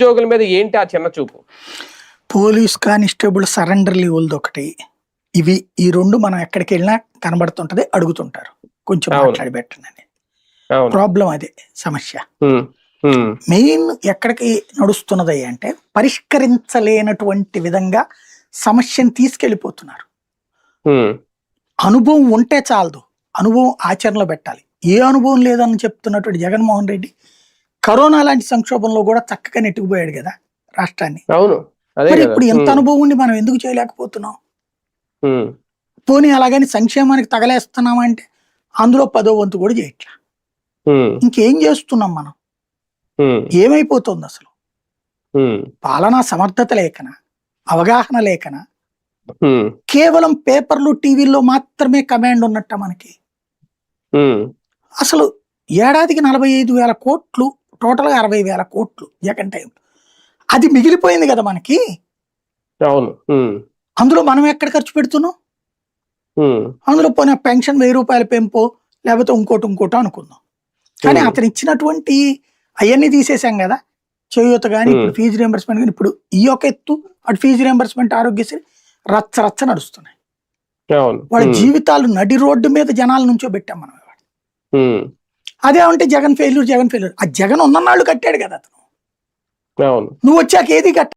ఉద్యోగుల మీద ఏంటి ఆ చిన్న చూపు? పోలీస్ కానిస్టేబుల్ సరెండర్ లెవెల్ది ఒకటి. ఇవి ఈ రెండు మనం ఎక్కడికి వెళ్ళినా కనబడుతుంటది అడుగుతుంటారు. కొంచెం. మాట్లాడి పెట్టండి. ప్రాబ్లం అదే సమస్య. మెయిన్ ఎక్కడికి నడుస్తున్నది అంటే పరిష్కరించలేనటువంటి విధంగా సమస్యను తీసుకెళ్ళిపోతున్నారు. ఉమ్, అనుభవం ఉంటే చాలదు. అనుభవం ఆచరణలో పెట్టాలి. ఏ అనుభవం లేదని చెప్తున్నటువంటి జగన్మోహన్ రెడ్డి కరోనా లాంటి సంక్షోభంలో కూడా చక్కగా నెట్టుకుపోయాడు కదా రాష్ట్రాన్ని. అవును మరి ఇప్పుడు ఎంత అనుభవం ఉండి మనం ఎందుకు చేయలేకపోతున్నాం? పోనీ అలాగని సంక్షేమానికి తగలేస్తున్నామా అంటే అందులో పదో వంతు కూడా చేయట్లా. ఇంకేం చేస్తున్నాం మనం? ఏమైపోతుంది అసలు? పాలనా సమర్థత లేకన అవగాహన లేకన ఉమ్, కేవలం పేపర్లు టీవీల్లో మాత్రమే కమాండ్ ఉన్నట్ట మనకి? అసలు ఏడాదికి నలభై ఐదు వేల కోట్లు టోటల్గా అరవై వేల కోట్లు జగన్ టైం అది మిగిలిపోయింది కదా మనకి? అవును. అందులో మనం ఎక్కడ ఖర్చు పెడుతున్నాం? అందులో పోనీ పెన్షన్ వెయ్యి రూపాయల పెంపు లేకపోతే ఇంకోటి ఇంకోటి అనుకుందాం. కానీ. అతను ఇచ్చినటువంటి అవన్నీ తీసేసాం కదా? చేయూత కానీ ఇప్పుడు. ఫీజు రియంబర్స్మెంట్ కానీ ఇప్పుడు ఈ ఒక ఎత్తు అటు ఫీజు రియంబర్స్మెంట్ ఆరోగ్యశ్రీ రచ్చ రచ్చ నడుస్తున్నాయి. వాళ్ళ జీవితాలు నడి రోడ్డు మీద జనాల నుంచో పెట్టాం మనం అదే అంటే జగన్ ఫెయిల్యూర్ జగన్ ఫెయిల్యూర్ ఆ జగన్ ఉన్ననాళ్ళు కట్టాడు కదా అతను. నువ్వు వచ్చాక ఏది కట్ట